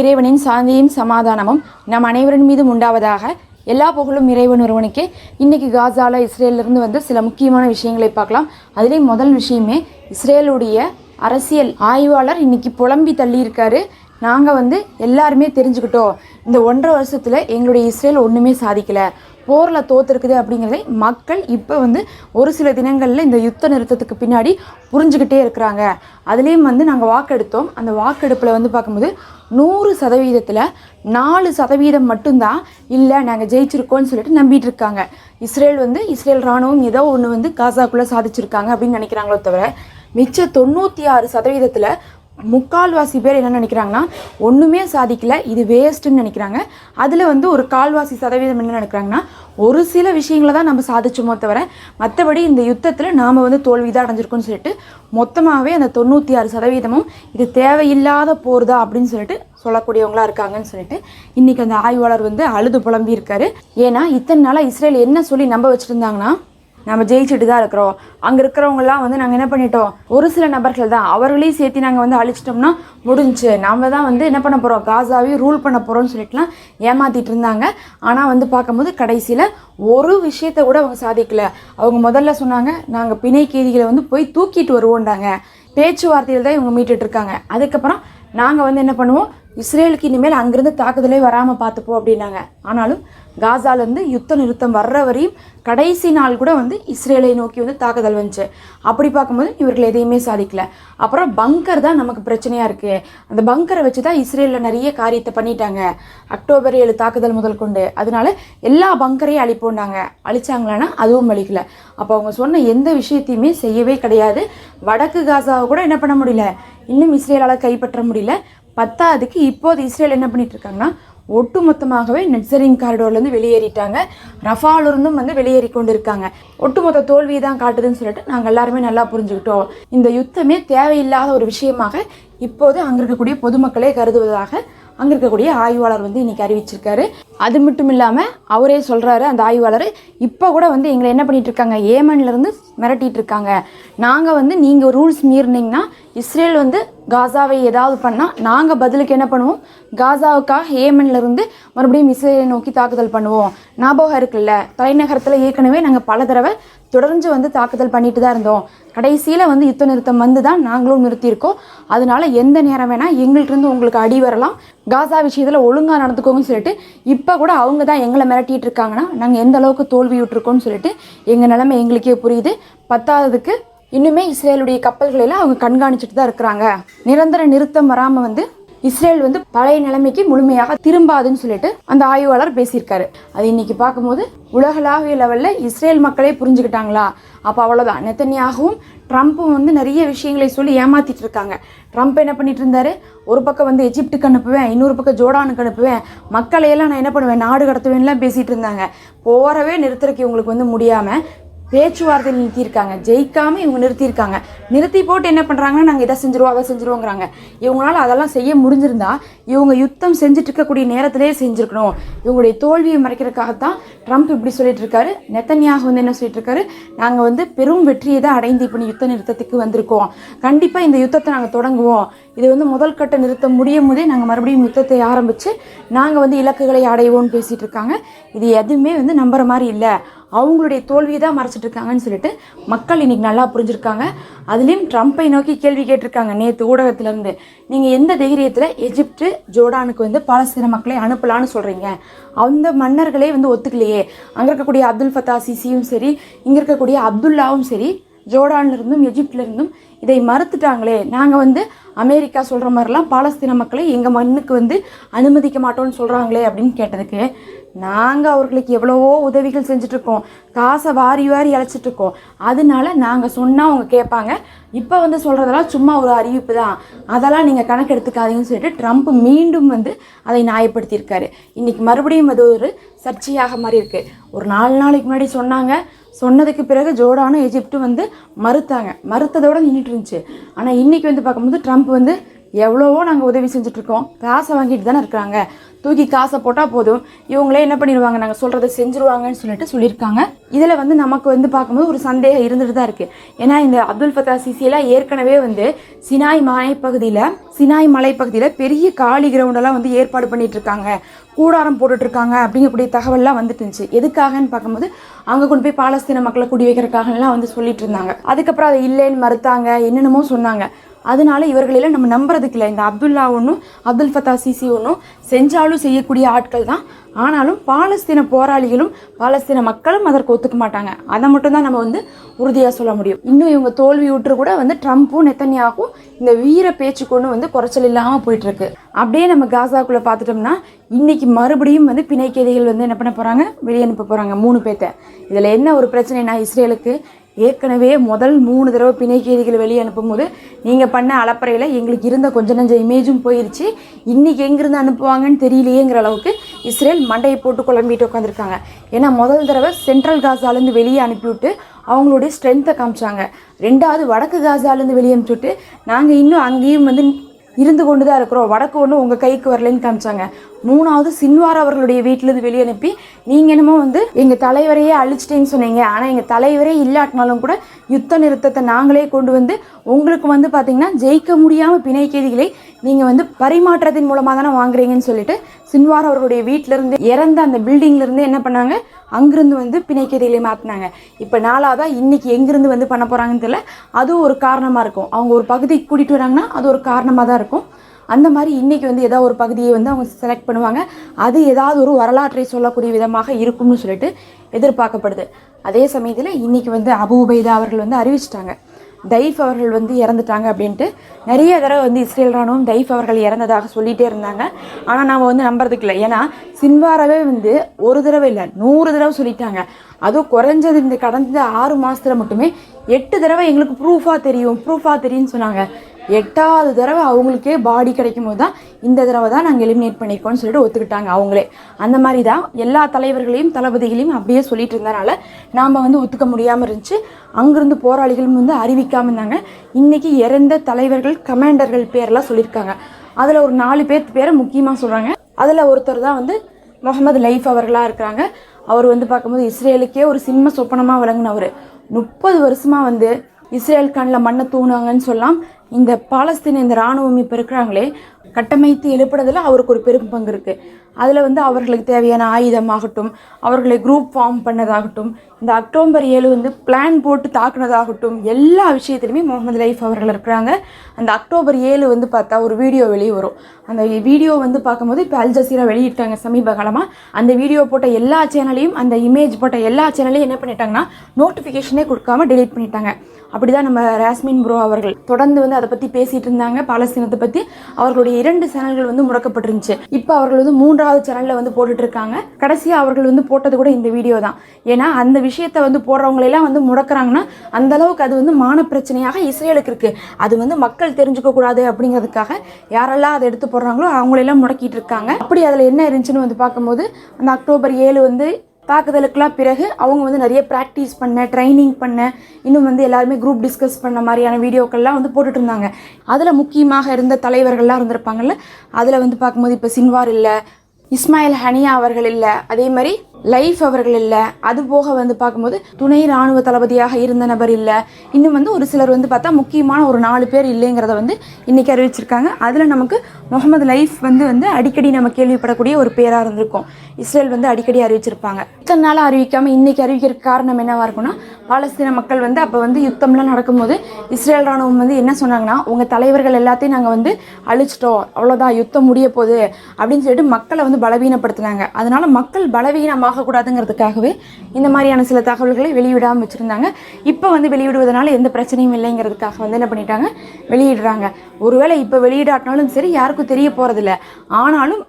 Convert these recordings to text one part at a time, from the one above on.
இறைவனின் சாந்தியும் சமாதானமும் நம் அனைவரின் மீதும் உண்டாவதாக எல்லா புகழும் இறைவன் ஒருவனுக்கே. இன்னைக்கு காசால இஸ்ரேலிருந்து வந்து சில முக்கியமான விஷயங்களை பார்க்கலாம். அதுலேயும் முதல் விஷயமே இஸ்ரேலுடைய அரசியல் ஆய்வாளர் இன்னைக்கு புலம்பி தள்ளியிருக்காரு. நாங்கள் வந்து எல்லாருமே தெரிஞ்சுக்கிட்டோம். இந்த ஒன்றரை வருஷத்தில் எங்களுடைய இஸ்ரேல் ஒன்றுமே சாதிக்கலை. போரில் தோத்துருக்குது அப்படிங்கிறதை மக்கள் இப்போ வந்து ஒரு சில தினங்களில் இந்த யுத்த நிறுத்தத்துக்கு பின்னாடி புரிஞ்சுக்கிட்டே இருக்கிறாங்க. அதுலேயும் வந்து நாங்கள் வாக்கெடுத்தோம். அந்த வாக்கெடுப்பில் வந்து பார்க்கும்போது நூறு சதவீதத்தில் நாலு சதவீதம் மட்டும்தான் இல்லை நாங்கள் ஜெயிச்சிருக்கோம்னு சொல்லிட்டு நம்பிட்டு இருக்காங்க. இஸ்ரேல் வந்து இஸ்ரேல் ராணுவம் ஏதோ ஒன்று வந்து காசாக்குள்ளே சாதிச்சிருக்காங்க அப்படின்னு நினைக்கிறாங்களோ தவிர மிச்ச தொண்ணூற்றி ஆறு சதவீதத்தில் முக்கால்வாசி பேர் என்ன நினைக்கிறாங்கன்னா ஒன்றுமே சாதிக்கல இது வேஸ்ட்டுன்னு நினைக்கிறாங்க. அதில் வந்து ஒரு கால்வாசி சதவீதம் என்ன நினைக்கிறாங்கன்னா ஒரு சில விஷயங்களை தான் நம்ம சாதிச்சோமோ தவிர மற்றபடி இந்த யுத்தத்தில் நாம் வந்து தோல்வி தான் அடைஞ்சிருக்கோம்னு சொல்லிட்டு மொத்தமாகவே அந்த தொண்ணூற்றி ஆறு சதவீதமும் இது தேவையில்லாத போர் தான் அப்படின்னு சொல்லிட்டு சொல்லக்கூடியவங்களா இருக்காங்கன்னு சொல்லிட்டு இன்றைக்கி அந்த ஆய்வாளர் வந்து அழுது புலம்பி இருக்காரு ஏன்னா இத்தனை நாளாக இஸ்ரேல் என்ன சொல்லி நம்ப வச்சுருந்தாங்கன்னா நம்ம ஜெயிச்சுட்டு தான் இருக்கிறோம். அங்கே இருக்கிறவங்கலாம் வந்து நாங்கள் என்ன பண்ணிட்டோம்? ஒரு சில நபர்கள் தான். அவர்களையும் சேர்த்து நாங்கள் வந்து அழிச்சிட்டோம்னா முடிஞ்சு. நம்ம தான் வந்து என்ன பண்ண போகிறோம் காசாவையும் ரூல் பண்ண போகிறோம்னு சொல்லிட்டுலாம் ஏமாத்திட்டு இருந்தாங்க. ஆனால் வந்து பார்க்கும்போது கடைசியில் ஒரு விஷயத்தை கூட அவங்க சாதிக்கல. அவங்க முதல்ல சொன்னாங்க நாங்கள் பிணை கைதிகளை வந்து போய் தூக்கிட்டு வருவோண்டாங்க பேச்சுவார்த்தையில் தான் இவங்க மீட்டுட்டு இருக்காங்க. அதுக்கப்புறம் நாங்கள் வந்து என்ன பண்ணுவோம்? இஸ்ரேலுக்கு இனிமேல் அங்கேருந்து தாக்குதலே வராமல் பார்த்துப்போம் அப்படின்னாங்க. ஆனாலும் காசாலேருந்து யுத்த நிறுத்தம் வர்ற வரையும் கடைசி நாள் கூட வந்து இஸ்ரேலை நோக்கி வந்து தாக்குதல் வந்துச்சு. அப்படி பார்க்கும்போது இவர்கள் எதையுமே சாதிக்கல. அப்புறம் பங்கர் தான் நமக்கு பிரச்சனையாக இருக்குது அந்த பங்கரை வச்சு தான் இஸ்ரேலில் நிறைய காரியத்தை பண்ணிட்டாங்க. அக்டோபர் ஏழு தாக்குதல் முதல் கொண்டு. அதனால எல்லா பங்கரையும் அழிப்போண்டாங்க அழிச்சாங்களான்னா அதுவும் அழிக்கல. அப்போ அவங்க சொன்ன எந்த விஷயத்தையுமே செய்யவே கிடையாது. வடக்கு காசாவை கூட என்ன பண்ண முடியல? இன்னும் இஸ்ரேலால் கைப்பற்ற முடியல. பத்தாவதுக்கு இப்போது இஸ்ரேல் என்ன பண்ணிட்டு இருக்காங்கன்னா ஒட்டுமொத்தமாகவே நெட்சரிங் காரிடோர்லேருந்து வெளியேறிட்டாங்க. ரஃபாலிருந்தும் வந்து வெளியேறி கொண்டு இருக்காங்க ஒட்டுமொத்த தோல்வி தான் காட்டுதுன்னு சொல்லிட்டு நாங்கள் எல்லாருமே நல்லா புரிஞ்சுக்கிட்டோம். இந்த யுத்தமே தேவையில்லாத ஒரு விஷயமாக இப்போது அங்கே இருக்கக்கூடிய பொதுமக்களே கருதுவதாக அங்கே இருக்கக்கூடிய ஆய்வாளர் வந்து இன்றைக்கி அறிவிச்சிருக்காரு. அது மட்டும் இல்லாமல் அவரே சொல்கிறாரு அந்த ஆய்வாளர் இப்போ கூட வந்து எங்களை என்ன பண்ணிகிட்ருக்காங்க இருக்காங்க மிரட்டிகிட்டு இருக்காங்க நாங்கள் வந்து நீங்கள் ரூல்ஸ் மீறினீங்கன்னா இஸ்ரேல் வந்து காசாவை ஏதாவது பண்ணால் நாங்கள் பதிலுக்கு என்ன பண்ணுவோம்? காசாவுக்காக ஏமன்ல இருந்து மறுபடியும் இஸ்ரேலை நோக்கி தாக்குதல் பண்ணுவோம். ஞாபகம் இருக்குல்ல? தலைநகரத்தில் ஏற்கனவே நாங்கள் பல தடவை தொடர்ந்து வந்து தாக்குதல் பண்ணிட்டு தான் இருந்தோம். கடைசியில் வந்து யுத்த நிறுத்தம் வந்து தான் நாங்களும் நிறுத்தியிருக்கோம். அதனால எந்த நேரம் வேணால் எங்கள்கிட்ட உங்களுக்கு அடி வரலாம். காசா விஷயத்தில் ஒழுங்காக நடந்துக்கோங்கன்னு சொல்லிட்டு இப்போ கூட அவங்க தான் எங்களை மிரட்டிகிட்டு இருக்காங்கன்னா நாங்கள் எந்த அளவுக்கு தோல்வி விட்டுருக்கோம்னு சொல்லிட்டு எங்கள் நிலைமை எங்களுக்கே புரியுது. பத்தாவதுக்கு இன்னுமே இஸ்ரேலுடைய கப்பல்களை எல்லாம் அவங்க கண்காணிச்சுட்டு தான் இருக்கிறாங்க. நிரந்தர நிறுத்தம் வராமல் வந்து இஸ்ரேல் வந்து பழைய நிலைமைக்கு முழுமையாக திரும்பாதுன்னு சொல்லிட்டு அந்த ஆய்வாளர் பேசியிருக்காரு. அது இன்னைக்கு பார்க்கும்போது உலகளாவிய லெவலில் இஸ்ரேல் மக்களே புரிஞ்சுக்கிட்டாங்களா? அப்போ அவ்வளோதான் நெத்தனியாகவும் ட்ரம்ப்பும் வந்து நிறைய விஷயங்களை சொல்லி ஏமாத்திட்டு இருக்காங்க. ட்ரம்ப் என்ன பண்ணிட்டு இருந்தாரு? ஒரு பக்கம் வந்து எஜிப்டுக்கு அனுப்புவேன் இன்னொரு பக்கம் ஜோர்டானுக்கு அனுப்புவேன். மக்களையெல்லாம் நான் என்ன பண்ணுவேன்? நாடு கடத்துவேன்லாம் பேசிட்டு இருந்தாங்க. போறவே நிறுத்துறதுக்கு இவங்களுக்கு வந்து முடியாமல் பேச்சுவார்த்தையில் நிறுத்தியிருக்காங்க. ஜெயிக்காம இவங்க நிறுத்தியிருக்காங்க. நிறுத்தி போட்டு என்ன பண்ணுறாங்கன்னா நாங்கள் இதை செஞ்சிருவோம் அதை செஞ்சிருவோங்கிறாங்க. இவங்களால அதெல்லாம் செய்ய முடிஞ்சிருந்தா இவங்க யுத்தம் செஞ்சுட்டு இருக்கக்கூடிய நேரத்திலே செஞ்சுருக்கணும். இவங்களுடைய தோல்வியை மறைக்கிறதுக்காகத்தான் ட்ரம்ப் இப்படி சொல்லிட்டு இருக்காரு நெத்தன்யாக வந்து என்ன சொல்லிட்டு இருக்காரு நாங்கள் வந்து பெரும் வெற்றியை தான் அடைந்து இப்போ யுத்த நிறுத்தத்துக்கு வந்திருக்கோம். கண்டிப்பாக இந்த யுத்தத்தை நாங்கள் தொடங்குவோம். இது வந்து முதல் கட்ட நிறுத்தம் முடியும் போதே நாங்கள் மறுபடியும் யுத்தத்தை ஆரம்பித்து நாங்கள் வந்து இலக்குகளை அடைவோம்னு பேசிகிட்டு இருக்காங்க இது எதுவுமே வந்து நம்புற மாதிரி இல்லை. அவங்களுடைய தோல்வியை தான் மறைச்சிட்டு இருக்காங்கன்னு சொல்லிட்டு மக்கள் இன்னைக்கு நல்லா புரிஞ்சிருக்காங்க. அதுலேயும் ட்ரம்ப்பை நோக்கி கேள்வி கேட்டிருக்காங்க நேற்று ஊடகத்திலேருந்து. நீங்கள் எந்த தைரியத்தில் எஜிப்டு ஜோர்டானுக்கு வந்து பாலஸ்தீன மக்களை அனுப்பலான்னு சொல்கிறீங்க அந்த மன்னர்களே வந்து ஒத்துக்கலையே. அங்கே இருக்கக்கூடிய அப்துல் ஃபத்தா சிசியும் சரி இங்கே இருக்கக்கூடிய அப்துல்லாவும் சரி ஜோர்டான்லேருந்தும் இருந்தும் எஜிப்ட்ல இருந்தும் இதை மறுத்துட்டாங்களே. நாங்கள் வந்து அமெரிக்கா சொல்கிற மாதிரிலாம் பாலஸ்தீன மக்களை எங்கள் மண்ணுக்கு வந்து அனுமதிக்க மாட்டோம்னு சொல்கிறாங்களே அப்படின்னு கேட்டதுக்கு நாங்கள் அவர்களுக்கு எவ்வளவோ உதவிகள் செஞ்சிட்ருக்கோம். காசை வாரி வாரி இழைச்சிட்டு இருக்கோம் அதனால நாங்கள் சொன்னால் அவங்க கேட்பாங்க. இப்போ வந்து சொல்கிறதெல்லாம் சும்மா ஒரு அறிவிப்பு தான். அதெல்லாம் நீங்கள் கணக்கு எடுத்துக்காதீங்கன்னு சொல்லிட்டு ட்ரம்ப் மீண்டும் வந்து அதை நியாயப்படுத்தியிருக்காரு. இன்றைக்கி மறுபடியும் அது ஒரு சர்ச்சையாக மாதிரி இருக்குது ஒரு நாலு நாளைக்கு முன்னாடி சொன்னாங்க. சொன்னதுக்கு பிறகு ஜோர்டானும் எஜிப்டும் வந்து மறுத்தாங்க. மறுத்ததோட நின்றுட்டு இருந்துச்சு. ஆனால் இன்றைக்கி வந்து பார்க்கும்போது ட்ரம்ப் வந்து எவ்வளவோ நாங்கள் உதவி செஞ்சுட்ருக்கோம். காசை வாங்கிட்டு தானே இருக்கிறாங்க தூக்கி காசை போட்டால் போதும். இவங்களே என்ன பண்ணிடுவாங்க? நாங்கள் சொல்கிறத செஞ்சுருவாங்கன்னு சொல்லிட்டு சொல்லியிருக்காங்க. இதில் வந்து நமக்கு வந்து பார்க்கும்போது ஒரு சந்தேகம் இருந்துட்டு தான் இருக்குது ஏன்னா இந்த அப்துல் ஃபத்தா சிசியெல்லாம் ஏற்கனவே வந்து சினாய் மலைப்பகுதியில் சினாய் மலைப்பகுதியில் பெரிய காலி கிரவுண்டெல்லாம் வந்து ஏற்பாடு பண்ணிட்டு இருக்காங்க கூடாரம் போட்டுட்ருக்காங்க அப்படிங்கக்கூடிய தகவல்லாம் வந்துட்டு இருந்துச்சு. எதுக்காகன்னு பார்க்கும்போது அங்கே கொண்டு போய் பாலஸ்தீன மக்களை குடி வைக்கிறக்காகலாம் வந்து சொல்லிட்டு இருந்தாங்க. அதுக்கப்புறம் அதை இல்லைன்னு மறுத்தாங்க. என்னென்னமோ சொன்னாங்க. அதனால இவர்களெல்லாம் நம்ம நம்புறதுக்கு இல்லை. இந்த அப்துல்லா ஒன்றும் அப்துல் ஃபத்தா சிசி ஒன்றும் செஞ்சாலும் செய்யக்கூடிய ஆட்கள் தான். ஆனாலும் பாலஸ்தீன போராளிகளும் பாலஸ்தீன மக்களும் அதற்கு ஒத்துக்க மாட்டாங்க. அதை மட்டும்தான் நம்ம வந்து உறுதியாக சொல்ல முடியும். இன்னும் இவங்க தோல்வி விட்டு கூட வந்து ட்ரம்ப்பும் நெத்தன்யாகும் இந்த வீர பேச்சு கொண்டு வந்து குறைச்சல் இல்லாமல் போயிட்டுருக்கு. அப்படியே நம்ம காசாக்குள்ளே பார்த்துட்டோம்னா இன்னைக்கு மறுபடியும் வந்து பிணை வந்து என்ன பண்ண போகிறாங்க வெளியே அனுப்ப போகிறாங்க மூணு பேர்த்த இதில் என்ன ஒரு பிரச்சனைனா இஸ்ரேலுக்கு ஏற்கனவே முதல் மூணு தடவை பிணை வெளியே அனுப்பும்போது நீங்கள் பண்ண அலப்பறையில் எங்களுக்கு இருந்த கொஞ்ச நஞ்ச இமேஜும் போயிருச்சு. இன்றைக்கி எங்கேருந்து அனுப்புவாங்கன்னு தெரியலையேங்கிற அளவுக்கு இஸ்ரேல் மண்டையை போட்டு குழம்பிட்டு உட்காந்துருக்காங்க ஏன்னா முதல் தடவை சென்ட்ரல் காசாலேருந்து வெளியே அனுப்பிவிட்டு அவங்களுடைய ஸ்ட்ரென்த்தை காமிச்சாங்க. ரெண்டாவது வடக்கு காசாலேருந்து வெளியே அனுப்பிச்சுட்டு நாங்கள் இன்னும் அங்கேயும் வந்து இருந்து கொண்டு தான் இருக்கிறோம். வடக்கு ஒன்றும் உங்கள் கைக்கு வரலைன்னு காமிச்சாங்க. மூணாவது சின்வார் அவர்களுடைய வீட்டிலேருந்து வெளியே அனுப்பி நீங்கள் என்னமோ வந்து எங்கள் தலைவரையே அழிச்சிட்டேன்னு சொன்னீங்க. ஆனால் எங்கள் தலைவரே இல்லாட்டினாலும் கூட யுத்த நிறுத்தத்தை நாங்களே கொண்டு வந்து உங்களுக்கு வந்து பார்த்தீங்கன்னா ஜெயிக்க முடியாமல் பிணை கைதிகளை நீங்கள் வந்து பரிமாற்றத்தின் மூலமாக தானே வாங்குறீங்கன்னு சொல்லிட்டு சின்வார் அவர்களுடைய வீட்டிலேருந்து இறந்த அந்த பில்டிங்லேருந்து என்ன பண்ணாங்க? அங்கிருந்து வந்து பிணை மாற்றினாங்க இப்போ நாளாவதாக இன்றைக்கி எங்கேருந்து வந்து பண்ண போகிறாங்கன்னு தெரியல. அதுவும் ஒரு காரணமாக இருக்கும். அவங்க ஒரு பகுதிக்கு கூட்டிகிட்டு வராங்கன்னா அது ஒரு காரணமாக தான் இருக்கும். அந்த மாதிரி இன்னைக்கு வந்து ஏதாவது ஒரு பகுதியை வந்து அவங்க செலக்ட் பண்ணுவாங்க. அது ஏதாவது ஒரு வரலாற்றை சொல்லக்கூடிய விதமாக இருக்கும்னு சொல்லிட்டு எதிர்பார்க்கப்படுது. அதே சமயத்தில் இன்றைக்கி வந்து அபு உபைதா அவர்கள் வந்து அறிவிச்சிட்டாங்க. தைஃப் அவர்கள் வந்து இறந்துட்டாங்க அப்படின்ட்டு நிறைய தடவை வந்து இஸ்ரேல் ராணுவம் தைஃப் அவர்கள் இறந்ததாக சொல்லிகிட்டே இருந்தாங்க. ஆனால் நாம் வந்து நம்புறதுக்கு இல்லை. ஏன்னா சின்வாரவே வந்து ஒரு தடவை இல்லை நூறு தடவை சொல்லிட்டாங்க. அதுவும் குறைஞ்சது இந்த கடந்த ஆறு மாதத்தில் மட்டுமே எட்டு தடவை எங்களுக்கு ப்ரூஃபாக தெரியும் ப்ரூஃபாக தெரியும்னு சொன்னாங்க. எட்டாவது தடவை அவங்களுக்கே பாடி கிடைக்கும் போது தான் இந்த தடவை தான் நாங்கள் எலிமினேட் பண்ணியிருக்கோம்னு சொல்லிட்டு ஒத்துக்கிட்டாங்க அவங்களே. அந்த மாதிரி தான் எல்லா தலைவர்களையும் தளபதிகளையும் அப்படியே சொல்லிட்டு இருந்தனால நாம் வந்து ஒத்துக்க முடியாமல் இருந்துச்சு. அங்கேருந்து போராளிகளும் வந்து அறிவிக்காமல் இருந்தாங்க. இன்றைக்கி இறந்த தலைவர்கள் கமாண்டர்கள் பேரெல்லாம் சொல்லியிருக்காங்க. அதில் ஒரு நாலு பேர்த்து பேரை முக்கியமாக சொல்கிறாங்க அதில் ஒருத்தர் தான் வந்து முகமது லைஃப் அவர்களாக இருக்கிறாங்க. அவர் வந்து பார்க்கும்போது இஸ்ரேலுக்கே ஒரு சிம்ம சொப்பனமாக விளங்கினவர் முப்பது வருஷமாக வந்து இஸ்ரேல் கண்ணில் மண்ணை தூணாங்கன்னு சொல்லலாம் இந்த பாலஸ்தீன இந்த இராணுவம் இப்போ இருக்கிறாங்களே கட்டமைத்து எழுப்புனதில் அவருக்கு ஒரு பெரும் பங்கு இருக்குது அதில் வந்து அவர்களுக்கு தேவையான ஆயுதமாகட்டும் அவர்களை குரூப் ஃபார்ம் பண்ணதாகட்டும் இந்த அக்டோபர் ஏழு வந்து பிளான் போட்டு தாக்குனதாகட்டும் எல்லா விஷயத்துலையுமே முகமது லைஃப் அவர்கள் இருக்கிறாங்க. அந்த அக்டோபர் ஏழு வந்து பார்த்தா ஒரு வீடியோ வெளியே வரும். அந்த வீடியோ வந்து பார்க்கும்போது இப்போ அல் ஜசீரா வெளியிட்டாங்க சமீப காலமாக அந்த வீடியோ போட்ட எல்லா சேனலையும் அந்த இமேஜ் போட்ட எல்லா சேனலையும் என்ன பண்ணிட்டாங்கன்னா நோட்டிஃபிகேஷனே கொடுக்காம டிலீட் பண்ணிட்டாங்க. அப்படிதான் நம்ம ராஸ்மின் ப்ரோ அவர்கள் தொடர்ந்து வந்து அதை பற்றி பேசிகிட்டு இருந்தாங்க. பாலஸ்தீனத்தை பற்றி அவர்களுடைய இரண்டு சேனல்கள் வந்து முடக்கப்பட்டிருந்துச்சு. இப்போ அவர்கள் வந்து மூன்றாவது சேனலில் வந்து போட்டுட்டு இருக்காங்க கடைசியாக அவர்கள் வந்து போட்டது கூட இந்த வீடியோ தான். ஏன்னா அந்த விஷயத்தை வந்து போடுறவங்களெல்லாம் வந்து முடக்கிறாங்கன்னா அந்த அளவுக்கு அது வந்து மான பிரச்சனையாக இஸ்ரேலுக்கு இருக்கு. அது வந்து மக்கள் தெரிஞ்சுக்க கூடாது அப்படிங்கிறதுக்காக யாரெல்லாம் அதை எடுத்து போடுறாங்களோ அவங்களெல்லாம் முடக்கிட்டு இருக்காங்க அப்படி அதில் என்ன இருந்துச்சுன்னு வந்து பார்க்கும்போது அந்த அக்டோபர் ஏழு வந்து தாக்குதலுக்கெலாம் பிறகு அவங்க வந்து நிறைய ப்ராக்டிஸ் பண்ண ட்ரைனிங் பண்ண இன்னும் வந்து எல்லாருமே குரூப் டிஸ்கஸ் பண்ண மாதிரியான வீடியோக்கள்லாம் வந்து போட்டுட்டு இருந்தாங்க. அதில் முக்கியமாக இருந்த தலைவர்கள்லாம் இருந்திருப்பாங்கல்ல அதில் வந்து பார்க்கும்போது இப்போ சின்வார் இல்லை இஸ்மாயில் ஹனியா அவர்கள் இல்லை அதே மாதிரி லைஃப் அவர்கள் இல்லை. அது போக வந்து பார்க்கும்போது துணை ராணுவ தளபதியாக இருந்த நபர் இல்லை. இன்னும் வந்து ஒரு சிலர் வந்து பார்த்தா முக்கியமான ஒரு நாலு பேர் இல்லைங்கிறத வந்து இன்னைக்கு அறிவிச்சிருக்காங்க. அதில் நமக்கு முகமது லைஃப் வந்து வந்து அடிக்கடி நம்ம கேள்விப்படக்கூடிய ஒரு பேராக இருந்திருக்கும். இஸ்ரேல் வந்து அடிக்கடி அறிவிச்சிருப்பாங்க. இத்தனை நாளாக அறிவிக்காமல் இன்றைக்கி அறிவிக்கிறதுக்கு காரணம் என்னவாக இருக்கும்னா பாலஸ்தீன மக்கள் வந்து அப்போ வந்து யுத்தம்லாம் நடக்கும்போது இஸ்ரேல் ராணுவம் வந்து என்ன சொன்னாங்கன்னா உங்கள் தலைவர்கள் எல்லாத்தையும் நாங்கள் வந்து அழிச்சிட்டோம். அவ்வளோதான் யுத்தம் முடிய போகுது. அப்படின்னு சொல்லிட்டு மக்களை வந்து பலவீனப்படுத்தினாங்க. அதனால் மக்கள் பலவீனமாக ஆகக்கூடாதுங்கிறதுக்காகவே இந்த மாதிரியான சில தகவல்களை வெளியிடாமல் வச்சுருந்தாங்க. இப்போ வந்து வெளியிடுவதனால எந்த பிரச்சனையும் இல்லைங்கிறதுக்காக வந்து என்ன பண்ணிட்டாங்க? வெளியிடுறாங்க. ஒருவேளை இப்போ வெளியிடாட்டினாலும் சரி யாருக்கும் தெரிய போகிறதில்ல ஆனாலும்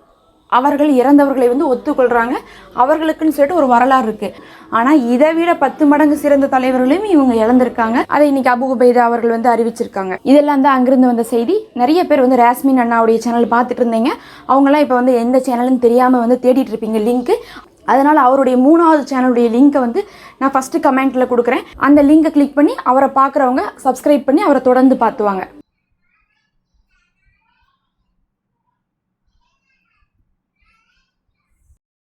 அவர்கள் இறந்தவர்களை வந்து ஒத்துக்கொள்கிறாங்க அவர்களுக்குன்னு சொல்லிட்டு ஒரு வரலாறு இருக்குது ஆனால் இதை விட பத்து மடங்கு சிறந்த தலைவர்களையும் இவங்க இழந்திருக்காங்க. அதை இன்னைக்கு அபுகுபைதா அவர்கள் வந்து அறிவிச்சிருக்காங்க. இதெல்லாம் தான் அங்கிருந்து வந்த செய்தி. நிறைய பேர் வந்து ராஸ்மின் அண்ணாவுடைய சேனல் பார்த்துட்டு இருந்தீங்க. அவங்களாம் இப்போ வந்து எந்த சேனலும் தெரியாமல் வந்து தேடிட்டு இருப்பீங்க. லிங்க்கு அதனால் அவருடைய மூணாவது சேனலுடைய லிங்க்கை வந்து நான் ஃபஸ்ட்டு கமெண்ட்டில் கொடுக்குறேன். அந்த லிங்கை கிளிக் பண்ணி அவரை பார்க்குறவங்க சப்ஸ்கிரைப் பண்ணி அவரை தொடர்ந்து பார்த்துவாங்க.